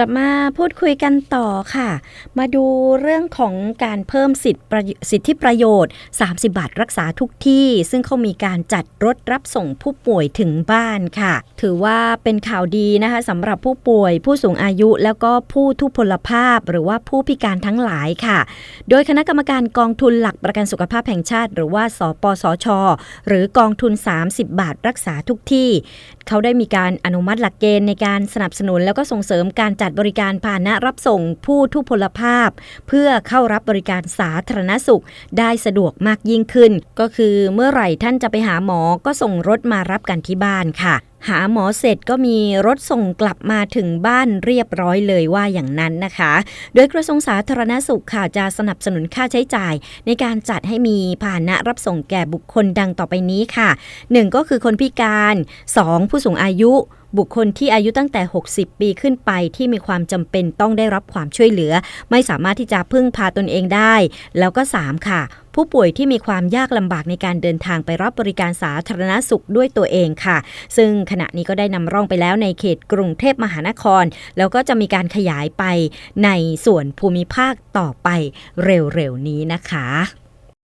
กลับมาพูดคุยกันต่อค่ะ มาดูเรื่องของการเพิ่มสิทธิสิทธิประโยชน์ 30 บาทรักษาทุกที่ ซึ่งเขามีการจัดรถรับส่งผู้ป่วยถึงบ้านค่ะ ถือว่าเป็นข่าวดีนะคะสำหรับผู้ป่วย ผู้สูงอายุแล้วก็ผู้ทุพพลภาพ หรือว่าผู้พิการทั้งหลายค่ะ โดยคณะกรรมการกองทุนหลักประกันสุขภาพแห่งชาติ หรือว่า สปสช หรือกองทุน 30 บาทรักษาทุกที่ เขาได้มีการอนุมัติหลักเกณฑ์ในการสนับสนุนแล้วก็ส่งเสริมการจัดบริการพาหนะรับส่งผู้ทุพพลภาพ เพื่อเข้ารับบริการสาธารณสุขได้สะดวกมากยิ่งขึ้น ก็คือเมื่อไหร่ท่านจะไปหาหมอก็ส่งรถมารับกันที่บ้านค่ะหาหมอเสร็จก็มีรถส่งกลับมาถึงบ้านเรียบร้อยเลยว่าอย่างนั้นนะคะ โดยกระทรวงสาธารณสุขค่ะจะสนับสนุนค่าใช้จ่าย ในการจัดให้มีพาหนะรับส่งแก่บุคคลดังต่อไปนี้ค่ะ 1 ก็คือคนพิการ 2 ผู้สูงอายุบุคคลที่อายุตั้งแต่ 60 ปีขึ้นไปที่มีความจำเป็นต้องได้รับความช่วยเหลือ ไม่สามารถที่จะพึ่งพาตนเองได้ แล้วก็ 3 ค่ะ ผู้ป่วยที่มีความยากลำบากในการเดินทางไปรับบริการสาธารณสุขด้วยตัวเองค่ะ ซึ่งขณะนี้ก็ได้นำร่องไปแล้วในเขตกรุงเทพมหานคร แล้วก็จะมีการขยายไปในส่วนภูมิภาคต่อไปเร็วๆนี้นะคะ